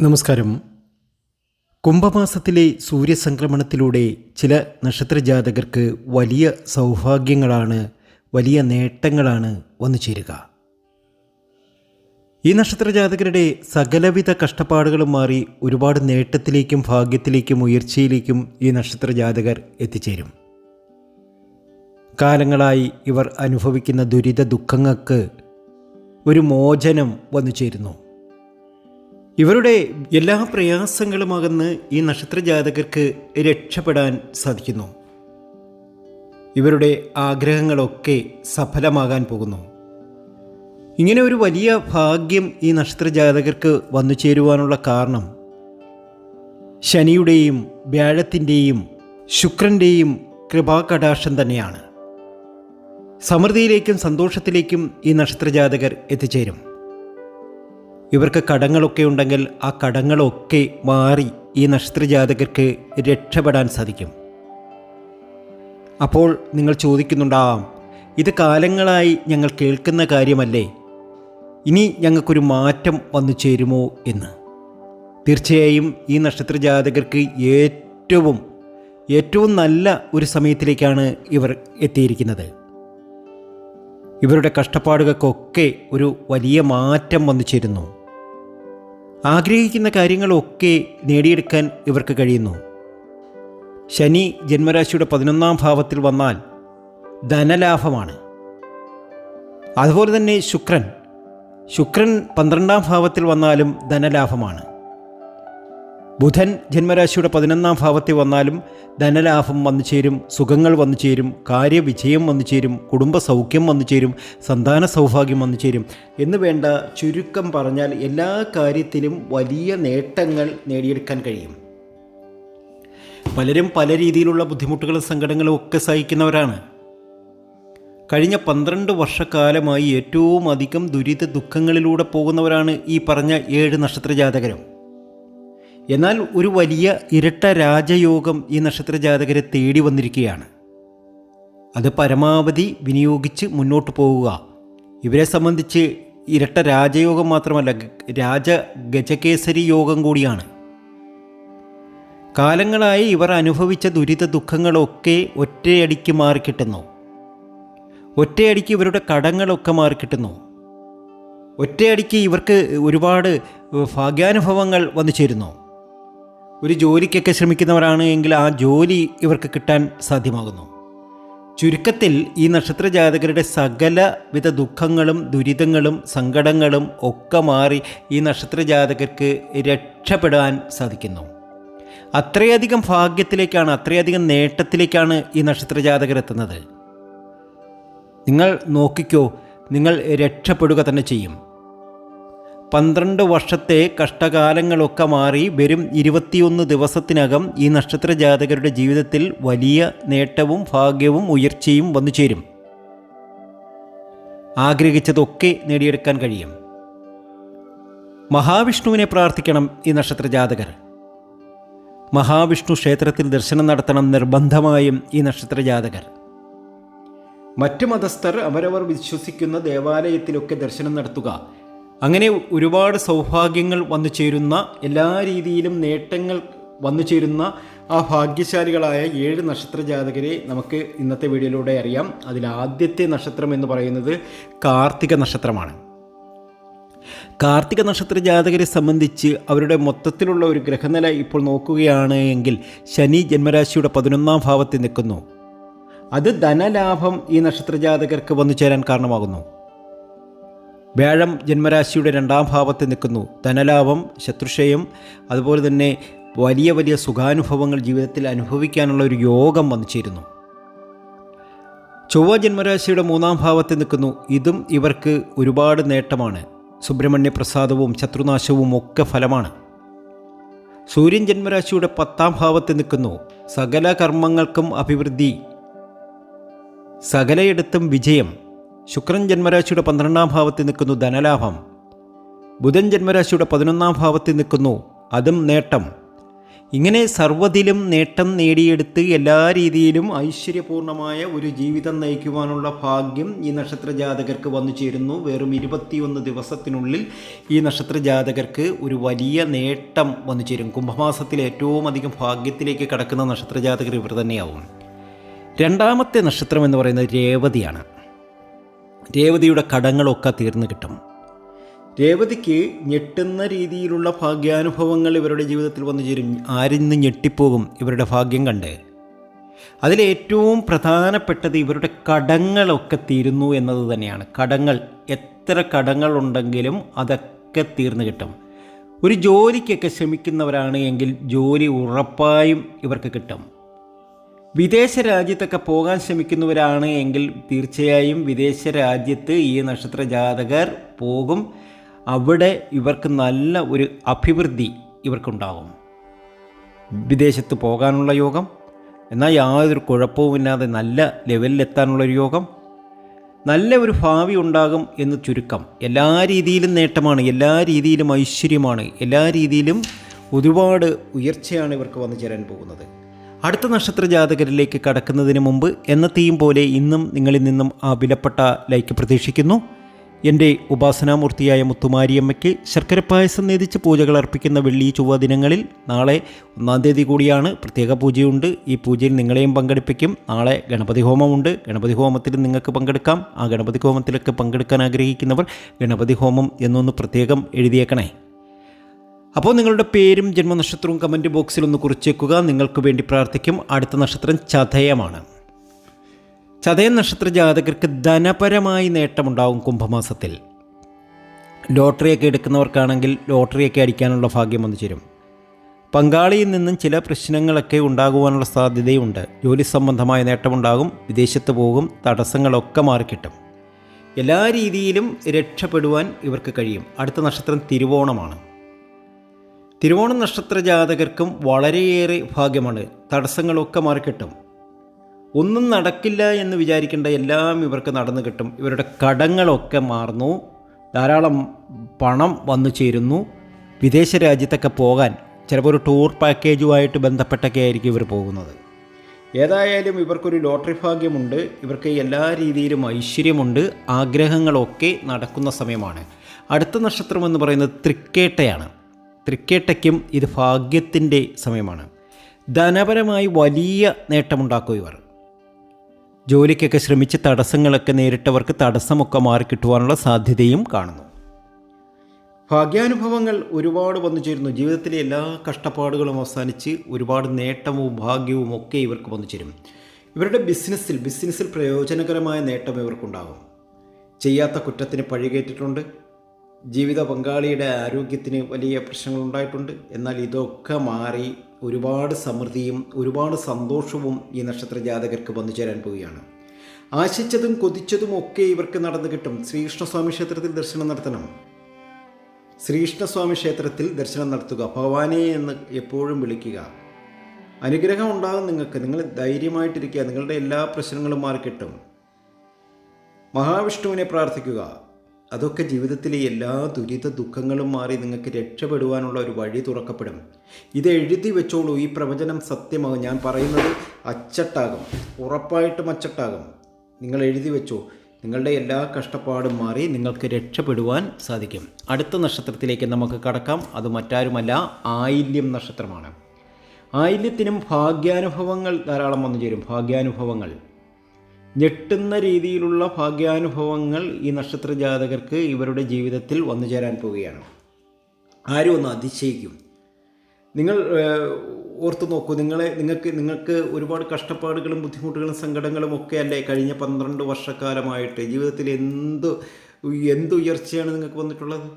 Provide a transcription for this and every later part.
നമസ്കാരം. കുംഭമാസത്തിലെ സൂര്യസംക്രമണത്തിലൂടെ ചില നക്ഷത്രജാതകർക്ക് വലിയ സൗഭാഗ്യങ്ങളാണ് വലിയ നേട്ടങ്ങളാണ് വന്നു ചേരുക. ഈ നക്ഷത്രജാതകരുടെ സകലവിധ കഷ്ടപ്പാടുകളും മാറി ഒരുപാട് നേട്ടത്തിലേക്കും ഭാഗ്യത്തിലേക്കും ഉയർച്ചയിലേക്കും ഈ നക്ഷത്രജാതകർ എത്തിച്ചേരും. കാലങ്ങളായി ഇവർ അനുഭവിക്കുന്ന ദുരിത ദുഃഖങ്ങൾക്ക് ഒരു മോചനം വന്നു ചേരുന്നു. ഇവരുടെ എല്ലാ പ്രയാസങ്ങളും അകന്ന് ഈ നക്ഷത്രജാതകർക്ക് രക്ഷപ്പെടാൻ സാധിക്കുന്നു. ഇവരുടെ ആഗ്രഹങ്ങളൊക്കെ സഫലമാകാൻ പോകുന്നു. ഇങ്ങനെ ഒരു വലിയ ഭാഗ്യം ഈ നക്ഷത്ര ജാതകർക്ക് വന്നു ചേരുവാനുള്ള കാരണം ശനിയുടെയും വ്യാഴത്തിന്റെയും ശുക്രന്റെയും കൃപാകടാക്ഷം തന്നെയാണ്. സമൃദ്ധിയിലേക്കും സന്തോഷത്തിലേക്കും ഈ നക്ഷത്ര ജാതകർ എത്തിച്ചേരും. ഇവർക്ക് കടങ്ങളൊക്കെ ഉണ്ടെങ്കിൽ ആ കടങ്ങളൊക്കെ മാറി ഈ നക്ഷത്രജാതകർക്ക് രക്ഷപ്പെടാൻ സാധിക്കും. അപ്പോൾ നിങ്ങൾ ചോദിക്കുന്നുണ്ടാവാം ഇത് കാലങ്ങളായി ഞങ്ങൾ കേൾക്കുന്ന കാര്യമല്ലേ? ഇനി ഞങ്ങൾക്കൊരു മാറ്റം വന്നു ചേരുമോ എന്ന്. തീർച്ചയായും ഈ നക്ഷത്രജാതകർക്ക് ഏറ്റവും ഏറ്റവും നല്ല ഒരു സമയത്തിലേക്കാണ് ഇവർ എത്തിയിരിക്കുന്നത്. ഇവരുടെ കഷ്ടപ്പാടുകൾക്കൊക്കെ ഒരു വലിയ മാറ്റം വന്നു ചേരുന്നു. ആഗ്രഹിക്കുന്ന കാര്യങ്ങളൊക്കെ നേടിയെടുക്കാൻ ഇവർക്ക് കഴിയുന്നു. ശനി ജന്മരാശിയുടെ പതിനൊന്നാം ഭാവത്തിൽ വന്നാൽ ധനലാഭമാണ്. അതുപോലെ തന്നെ ശുക്രൻ. ശുക്രൻ പന്ത്രണ്ടാം ഭാവത്തിൽ വന്നാലും ധനലാഭമാണ്. ബുധൻ ജന്മരാശിയുടെ പതിനൊന്നാം ഭാവത്തിൽ വന്നാലും ധനലാഭം വന്നു ചേരും സുഖങ്ങൾ വന്നു ചേരും കാര്യവിജയം വന്നു ചേരും കുടുംബ സൗഖ്യം വന്നു ചേരും സന്താന സൗഭാഗ്യം വന്നു ചേരും എന്ന് വേണ്ട ചുരുക്കം പറഞ്ഞാൽ എല്ലാ കാര്യത്തിലും വലിയ നേട്ടങ്ങൾ നേടിയെടുക്കാൻ കഴിയും. പലരും പല രീതിയിലുള്ള ബുദ്ധിമുട്ടുകളും സങ്കടങ്ങളും ഒക്കെ സഹിക്കുന്നവരാണ്. കഴിഞ്ഞ പന്ത്രണ്ട് വർഷക്കാലമായി ഏറ്റവും അധികം ദുരിത ദുഃഖങ്ങളിലൂടെ പോകുന്നവരാണ് ഈ പറഞ്ഞ ഏഴ് നക്ഷത്രജാതകരും എന്നാൽ ഒരു വലിയ ഇരട്ട രാജയോഗം ഈ നക്ഷത്ര ജാതകരെ തേടി വന്നിരിക്കുകയാണ്. അത് പരമാവധി വിനിയോഗിച്ച് മുന്നോട്ട് പോവുക. ഇവരെ സംബന്ധിച്ച് ഇരട്ട രാജയോഗം മാത്രമല്ല രാജ ഗജകേസരി യോഗം കൂടിയാണ്. കാലങ്ങളായി ഇവർ അനുഭവിച്ച ദുരിത ദുഃഖങ്ങളൊക്കെ ഒറ്റയടിക്ക് മാറിക്കിട്ടുന്നു. ഒറ്റയടിക്ക് ഇവരുടെ കടങ്ങളൊക്കെ മാറിക്കിട്ടുന്നു. ഒറ്റയടിക്ക് ഇവർക്ക് ഒരുപാട് ഭാഗ്യാനുഭവങ്ങൾ വന്നു ചേരുന്നു. ഒരു ജോലിക്കൊക്കെ ശ്രമിക്കുന്നവരാണ് എങ്കിൽ ആ ജോലി ഇവർക്ക് കിട്ടാൻ സാധ്യമാകുന്നു. ചുരുക്കത്തിൽ ഈ നക്ഷത്ര ജാതകരുടെ സകലവിധ ദുഃഖങ്ങളും ദുരിതങ്ങളും സങ്കടങ്ങളും ഒക്കെ മാറി ഈ നക്ഷത്ര ജാതകർക്ക് രക്ഷപ്പെടാൻ സാധിക്കുന്നു. അത്രയധികം ഭാഗ്യത്തിലേക്കാണ് അത്രയധികം നേട്ടത്തിലേക്കാണ് ഈ നക്ഷത്ര ജാതകർ എത്തുന്നത്. നിങ്ങൾ നോക്കിക്കോ നിങ്ങൾ രക്ഷപ്പെടുക തന്നെ ചെയ്യും. പന്ത്രണ്ട് വർഷത്തെ കഷ്ടകാലങ്ങളൊക്കെ മാറി വരും ഇരുപത്തിയൊന്ന് ദിവസത്തിനകം ഈ നക്ഷത്ര ജാതകരുടെ ജീവിതത്തിൽ വലിയ നേട്ടവും ഭാഗ്യവും ഉയർച്ചയും വന്നു ചേരും ആഗ്രഹിച്ചതൊക്കെ നേടിയെടുക്കാൻ കഴിയും. മഹാവിഷ്ണുവിനെ പ്രാർത്ഥിക്കണം ഈ നക്ഷത്ര ജാതകർ മഹാവിഷ്ണു ക്ഷേത്രത്തിൽ ദർശനം നടത്തണം നിർബന്ധമായും ഈ നക്ഷത്ര ജാതകർ മറ്റു മതസ്ഥർ അവരവർ വിശ്വസിക്കുന്ന ദേവാലയത്തിലൊക്കെ ദർശനം നടത്തുക. അങ്ങനെ ഒരുപാട് സൗഭാഗ്യങ്ങൾ വന്നു ചേരുന്ന എല്ലാ രീതിയിലും നേട്ടങ്ങൾ വന്നു ചേരുന്ന ആ ഭാഗ്യശാലികളായ ഏഴ് നക്ഷത്ര ജാതകരെ നമുക്ക് ഇന്നത്തെ വീഡിയോയിലൂടെ അറിയാം. അതിൽ ആദ്യത്തെ നക്ഷത്രം എന്ന് പറയുന്നത് കാർത്തിക നക്ഷത്രമാണ്. കാർത്തിക നക്ഷത്ര ജാതകരെ സംബന്ധിച്ച് അവരുടെ മൊത്തത്തിലുള്ള ഒരു ഗ്രഹനില ഇപ്പോൾ നോക്കുകയാണ് എങ്കിൽ ശനി ജന്മരാശിയുടെ പതിനൊന്നാം ഭാവത്തിൽ നിൽക്കുന്നു. അത് ധനലാഭം ഈ നക്ഷത്ര ജാതകർക്ക് വന്നു ചേരാൻ കാരണമാകുന്നു. വ്യാഴം ജന്മരാശിയുടെ രണ്ടാം ഭാവത്തിൽ നിൽക്കുന്നു. ധനലാഭം ശത്രുഷയം അതുപോലെ തന്നെ വലിയ വലിയ സുഖാനുഭവങ്ങൾ ജീവിതത്തിൽ അനുഭവിക്കാനുള്ള ഒരു യോഗം വന്നു ചേരുന്നു. ചൊവ്വ ജന്മരാശിയുടെ മൂന്നാം ഭാവത്തിൽ നിൽക്കുന്നു. ഇതും ഇവർക്ക് ഒരുപാട് നേട്ടമാണ്. സുബ്രഹ്മണ്യ പ്രസാദവും ശത്രുനാശവും ഒക്കെ ഫലമാണ്. സൂര്യൻ ജന്മരാശിയുടെ പത്താം ഭാവത്തിൽ നിൽക്കുന്നു. സകല കർമ്മങ്ങൾക്കും അഭിവൃദ്ധി. സകലയിടത്തും വിജയം. ശുക്രൻ ജന്മരാശിയുടെ പന്ത്രണ്ടാം ഭാവത്തിൽ നിൽക്കുന്നു ധനലാഭം. ബുധൻ ജന്മരാശിയുടെ പതിനൊന്നാം ഭാവത്തിൽ നിൽക്കുന്നു അതും നേട്ടം. ഇങ്ങനെ സർവതിലും നേട്ടം നേടിയെടുത്ത് എല്ലാ രീതിയിലും ഐശ്വര്യപൂർണമായ ഒരു ജീവിതം നയിക്കുവാനുള്ള ഭാഗ്യം ഈ നക്ഷത്ര ജാതകർക്ക് വന്നു ചേരുന്നു. വെറും ഇരുപത്തിയൊന്ന് ദിവസത്തിനുള്ളിൽ ഈ നക്ഷത്ര ജാതകർക്ക് ഒരു വലിയ നേട്ടം വന്നു ചേരും. കുംഭമാസത്തിൽ ഏറ്റവും അധികം ഭാഗ്യത്തിലേക്ക് കടക്കുന്ന നക്ഷത്ര ജാതകർ ഇവർ തന്നെയാവും. രണ്ടാമത്തെ നക്ഷത്രം എന്ന് പറയുന്നത് രേവതിയാണ്. രേവതിയുടെ കടങ്ങളൊക്കെ തീർന്നു കിട്ടും. രേവതിക്ക് ഞെട്ടുന്ന രീതിയിലുള്ള ഭാഗ്യാനുഭവങ്ങൾ ഇവരുടെ ജീവിതത്തിൽ വന്നു ചേരും. ആരിന്ന് ഞെട്ടിപ്പോകും ഇവരുടെ ഭാഗ്യം കണ്ട്. അതിലേറ്റവും പ്രധാനപ്പെട്ടത് ഇവരുടെ കടങ്ങളൊക്കെ തീരുന്നു എന്നത് തന്നെയാണ്. കടങ്ങൾ എത്ര കടങ്ങളുണ്ടെങ്കിലും അതൊക്കെ തീർന്നു കിട്ടും. ഒരു ജോലിക്കൊക്കെ ശ്രമിക്കുന്നവരാണ് എങ്കിൽ ജോലി ഉറപ്പായും ഇവർക്ക് കിട്ടും. വിദേശ രാജ്യത്തൊക്കെ പോകാൻ ശ്രമിക്കുന്നവരാണ് എങ്കിൽ തീർച്ചയായും വിദേശ രാജ്യത്ത് ഈ നക്ഷത്ര ജാതകർ പോകും. അവിടെ ഇവർക്ക് നല്ല ഒരു അഭിവൃദ്ധി ഇവർക്കുണ്ടാകും. വിദേശത്ത് പോകാനുള്ള യോഗം എന്നാൽ യാതൊരു കുഴപ്പവുമില്ലാതെ നല്ല ലെവലിലെത്താനുള്ളൊരു യോഗം. നല്ല ഒരു ഭാവി ഉണ്ടാകും എന്ന് ചുരുക്കം. എല്ലാ രീതിയിലും നേട്ടമാണ് എല്ലാ രീതിയിലും ഐശ്വര്യമാണ് എല്ലാ രീതിയിലും ഒരുപാട് ഉയർച്ചയാണ് ഇവർക്ക് വന്നു ചേരാൻ പോകുന്നത്. അടുത്ത നക്ഷത്ര ജാതകരിലേക്ക് കടക്കുന്നതിന് മുമ്പ് എന്നത്തെയും പോലെ ഇന്നും നിങ്ങളിൽ നിന്നും ആ വിലപ്പെട്ട ലൈക്ക് പ്രതീക്ഷിക്കുന്നു. എന്റെ ഉപാസനാമൂർത്തിയായ മുത്തുമാരിയമ്മയ്ക്ക് ശർക്കര പായസം നേതിച്ച് പൂജകൾ അർപ്പിക്കുന്ന വെള്ളി ചൊവ്വ ദിനങ്ങളിൽ നാളെ ഒന്നാം തീയതി കൂടിയാണ്. പ്രത്യേക പൂജയുണ്ട്. ഈ പൂജയിൽ നിങ്ങളെയും പങ്കെടുപ്പിക്കും. നാളെ ഗണപതി ഹോമമുണ്ട്. ഗണപതി ഹോമത്തിൽ നിങ്ങൾക്ക് പങ്കെടുക്കാം. ആ ഗണപതി ഹോമത്തിലൊക്കെ പങ്കെടുക്കാൻ ആഗ്രഹിക്കുന്നവർ ഗണപതി ഹോമം എന്നൊന്ന് പ്രത്യേകം എഴുതിയേക്കണേ. അപ്പോൾ നിങ്ങളുടെ പേരും ജന്മനക്ഷത്രവും കമന്റ് ബോക്സിൽ ഒന്ന് കുറിച്ചേക്കുക. നിങ്ങൾക്ക് വേണ്ടി പ്രാർത്ഥിക്കും. അടുത്ത നക്ഷത്രം ചതയമാണ്. ചതയ നക്ഷത്ര ജാതകർക്ക് ധനപരമായി നേട്ടമുണ്ടാകും കുംഭമാസത്തിൽ. ലോട്ടറിയൊക്കെ എടുക്കുന്നവർക്കാണെങ്കിൽ ലോട്ടറിയൊക്കെ അടിക്കാനുള്ള ഭാഗ്യം വന്നു ചേരും. പങ്കാളിയിൽ നിന്നും ചില പ്രശ്നങ്ങളൊക്കെ ഉണ്ടാകുവാനുള്ള സാധ്യതയുണ്ട്. ജോലി സംബന്ധമായ നേട്ടമുണ്ടാകും. വിദേശത്ത് പോകും. തടസ്സങ്ങളൊക്കെ മാറിക്കിട്ടും. എല്ലാ രീതിയിലും രക്ഷപ്പെടുവാൻ ഇവർക്ക് കഴിയും. അടുത്ത നക്ഷത്രം തിരുവോണമാണ്. തിരുവോണം നക്ഷത്ര ജാതകർക്കും വളരെയേറെ ഭാഗ്യമാണ്. തടസ്സങ്ങളൊക്കെ മാറിക്കിട്ടും. ഒന്നും നടക്കില്ല എന്ന് വിചാരിക്കേണ്ട എല്ലാം ഇവർക്ക് നടന്നു കിട്ടും. ഇവരുടെ കടങ്ങളൊക്കെ മാറുന്നു. ധാരാളം പണം വന്നു ചേരുന്നു. വിദേശ രാജ്യത്തൊക്കെ പോകാൻ ചിലപ്പോൾ ഒരു ടൂർ പാക്കേജുമായിട്ട് ബന്ധപ്പെട്ടൊക്കെ ആയിരിക്കും ഇവർ പോകുന്നത്. ഏതായാലും ഇവർക്കൊരു ലോട്ടറി ഭാഗ്യമുണ്ട്. ഇവർക്ക് എല്ലാ രീതിയിലും ഐശ്വര്യമുണ്ട്. ആഗ്രഹങ്ങളൊക്കെ നടക്കുന്ന സമയമാണ്. അടുത്ത നക്ഷത്രം എന്ന് പറയുന്നത് തൃക്കേട്ടയാണ്. തൃക്കേട്ടയ്ക്കും ഇത് ഭാഗ്യത്തിന്റെ സമയമാണ്. ധനപരമായി വലിയ നേട്ടമുണ്ടാക്കും ഇവർ. ജോലിക്കൊക്കെ ശ്രമിച്ച് തടസ്സങ്ങളൊക്കെ നേരിട്ടവർക്ക് തടസ്സമൊക്കെ മാറിക്കിട്ടുവാനുള്ള സാധ്യതയും കാണുന്നു. ഭാഗ്യാനുഭവങ്ങൾ ഒരുപാട് വന്നു ചേരുന്നു. ജീവിതത്തിലെ എല്ലാ കഷ്ടപ്പാടുകളും അവസാനിച്ച് ഒരുപാട് നേട്ടവും ഭാഗ്യവും ഒക്കെ ഇവർക്ക് വന്നു ചേരും. ഇവരുടെ ബിസിനസ്സിൽ ബിസിനസ്സിൽ പ്രയോജനകരമായ നേട്ടം ഇവർക്കുണ്ടാകും. ചെയ്യാത്ത കുറ്റത്തിന് പഴികേറ്റിട്ടുണ്ട്. ജീവിത പങ്കാളിയുടെ ആരോഗ്യത്തിന് വലിയ പ്രശ്നങ്ങളുണ്ടായിട്ടുണ്ട്. എന്നാൽ ഇതൊക്കെ മാറി ഒരുപാട് സമൃദ്ധിയും ഒരുപാട് സന്തോഷവും ഈ നക്ഷത്ര ജാതകർക്ക് വന്നു ചേരാൻ പോവുകയാണ്. ആശിച്ചതും കൊതിച്ചതും ഒക്കെ ഇവർക്ക് നടന്നു കിട്ടും. ശ്രീകൃഷ്ണസ്വാമി ക്ഷേത്രത്തിൽ ദർശനം നടത്തണം. ശ്രീകൃഷ്ണസ്വാമി ക്ഷേത്രത്തിൽ ദർശനം നടത്തുക. ഭഗവാനെ എന്ന് എപ്പോഴും വിളിക്കുക. അനുഗ്രഹം ഉണ്ടാകും നിങ്ങൾക്ക്. നിങ്ങൾ ധൈര്യമായിട്ടിരിക്കുക. നിങ്ങളുടെ എല്ലാ പ്രശ്നങ്ങളും മാറിക്കിട്ടും. മഹാവിഷ്ണുവിനെ പ്രാർത്ഥിക്കുക. അതൊക്കെ ജീവിതത്തിലെ എല്ലാ ദുരിത ദുഃഖങ്ങളും മാറി നിങ്ങൾക്ക് രക്ഷപ്പെടുവാനുള്ള ഒരു വഴി തുറക്കപ്പെടും. ഇത് എഴുതി വെച്ചോളൂ. ഈ പ്രവചനം സത്യമാകും. ഞാൻ പറയുന്നത് അച്ചട്ടാകും. ഉറപ്പായിട്ടും അച്ചട്ടാകും. നിങ്ങൾ എഴുതി വെച്ചോ. നിങ്ങളുടെ എല്ലാ കഷ്ടപ്പാടും മാറി നിങ്ങൾക്ക് രക്ഷപ്പെടുവാൻ സാധിക്കും. അടുത്ത നക്ഷത്രത്തിലേക്ക് നമുക്ക് കടക്കാം. അത് മറ്റാരുമല്ല ആയില്യം നക്ഷത്രമാണ്. ആയില്യത്തിനും ഭാഗ്യാനുഭവങ്ങൾ ധാരാളം വന്നു ചേരും. ഭാഗ്യാനുഭവങ്ങൾ. ഞെട്ടുന്ന രീതിയിലുള്ള ഭാഗ്യാനുഭവങ്ങൾ ഈ നക്ഷത്ര ജാതകർക്ക് ഇവരുടെ ജീവിതത്തിൽ വന്നു ചേരാൻ പോവുകയാണ്. ആരും ഒന്ന് അതിശയിക്കും? നിങ്ങൾ ഓർത്തു നോക്കൂ നിങ്ങളെ നിങ്ങൾക്ക് നിങ്ങൾക്ക് ഒരുപാട് കഷ്ടപ്പാടുകളും ബുദ്ധിമുട്ടുകളും സങ്കടങ്ങളും ഒക്കെ അല്ലേ കഴിഞ്ഞ പന്ത്രണ്ട് വർഷക്കാലമായിട്ട് ജീവിതത്തിൽ എന്ത് എന്ത് ഉയർച്ചയാണ് നിങ്ങൾക്ക് വന്നിട്ടുള്ളത്?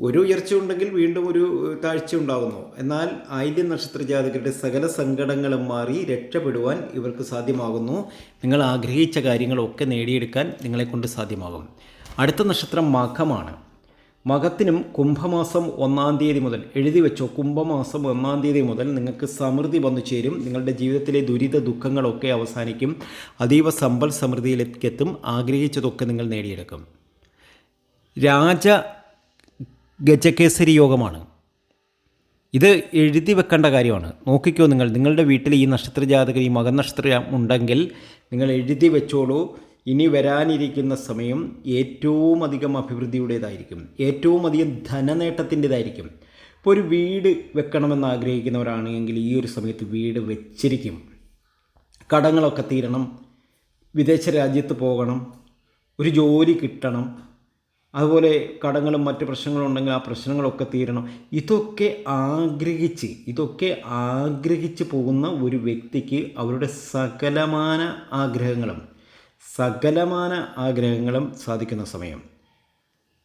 ഒരു ഉയർച്ച ഉണ്ടെങ്കിൽ വീണ്ടും ഒരു താഴ്ച ഉണ്ടാകുന്നു എന്നാൽ ആയില്യം നക്ഷത്ര ജാതകരുടെ സകല സങ്കടങ്ങളും മാറി രക്ഷപ്പെടുവാൻ ഇവർക്ക് സാധ്യമാകുന്നു. നിങ്ങൾ ആഗ്രഹിച്ച കാര്യങ്ങളൊക്കെ നേടിയെടുക്കാൻ നിങ്ങളെ കൊണ്ട് സാധ്യമാകും. അടുത്ത നക്ഷത്രം മഖമാണ്. മകത്തിനും കുംഭമാസം ഒന്നാം തീയതി മുതൽ എഴുതി വെച്ചോ കുംഭമാസം ഒന്നാം തീയതി മുതൽ നിങ്ങൾക്ക് സമൃദ്ധി വന്നു ചേരും. നിങ്ങളുടെ ജീവിതത്തിലെ ദുരിത ദുഃഖങ്ങളൊക്കെ അവസാനിക്കും. അതീവ സമ്പൽ സമൃദ്ധിയിലേക്ക് എത്തും. ആഗ്രഹിച്ചതൊക്കെ നിങ്ങൾ നേടിയെടുക്കും. രാജ ഗജകേസരി യോഗമാണ്. ഇത് എഴുതി വെക്കേണ്ട കാര്യമാണ്. നോക്കിക്കോ നിങ്ങൾ നിങ്ങളുടെ വീട്ടിൽ ഈ നക്ഷത്ര ജാതകർ ഈ മകനക്ഷത്രം ഉണ്ടെങ്കിൽ നിങ്ങൾ എഴുതി വെച്ചോളൂ. ഇനി വരാനിരിക്കുന്ന സമയം ഏറ്റവും അധികം അഭിവൃദ്ധിയുടേതായിരിക്കും. ഏറ്റവും അധികം ധനനേട്ടത്തിന്റെതായിരിക്കും. ഇപ്പോൾ ഒരു വീട് വെക്കണമെന്ന് ആഗ്രഹിക്കുന്നവരാണെങ്കിൽ ഈ ഒരു സമയത്ത് വീട് വെച്ചിരിക്കും. കടങ്ങളൊക്കെ തീരണം. വിദേശ രാജ്യത്ത് പോകണം. ഒരു ജോലി കിട്ടണം. അതുപോലെ കടങ്ങളും മറ്റ് പ്രശ്നങ്ങളും ഉണ്ടെങ്കിൽ ആ പ്രശ്നങ്ങളൊക്കെ തീരണം. ഇതൊക്കെ ആഗ്രഹിച്ച് ഇതൊക്കെ ആഗ്രഹിച്ച് പോകുന്ന ഒരു വ്യക്തിക്ക് അവരുടെ സകലമാന ആഗ്രഹങ്ങളും സകലമാന ആഗ്രഹങ്ങളും സാധിക്കുന്ന സമയം.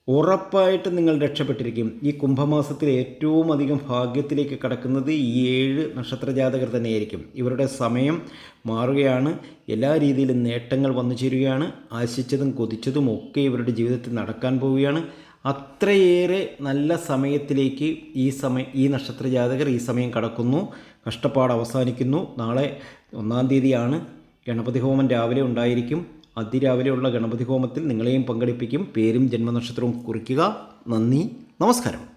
ഉറപ്പായിട്ടും നിങ്ങൾ രക്ഷപ്പെട്ടിരിക്കും. ഈ കുംഭമാസത്തിൽ ഏറ്റവും അധികം ഭാഗ്യത്തിലേക്ക് കടക്കുന്നത് ഈ ഏഴ് നക്ഷത്ര ജാതകർ തന്നെയായിരിക്കും. ഇവരുടെ സമയം മാറുകയാണ്. എല്ലാ രീതിയിലും നേട്ടങ്ങൾ വന്നു ചേരുകയാണ്. ആശിച്ചതും കൊതിച്ചതും ഒക്കെ ഇവരുടെ ജീവിതത്തിൽ നടക്കാൻ പോവുകയാണ്. അത്രയേറെ നല്ല സമയത്തിലേക്ക് ഈ സമയം ഈ നക്ഷത്ര ജാതകർ ഈ സമയം കടക്കുന്നു. കഷ്ടപ്പാട് അവസാനിക്കുന്നു. നാളെ ഒന്നാം തീയതിയാണ്. ഗണപതി ഹോമം രാവിലെ ഉണ്ടായിരിക്കും. അതിരാവിലെയുള്ള ഗണപതി ഹോമത്തിൽ നിങ്ങളെയും പങ്കെടുപ്പിക്കും. പേരും ജന്മനക്ഷത്രവും കുറിക്കുക. നന്ദി. നമസ്കാരം.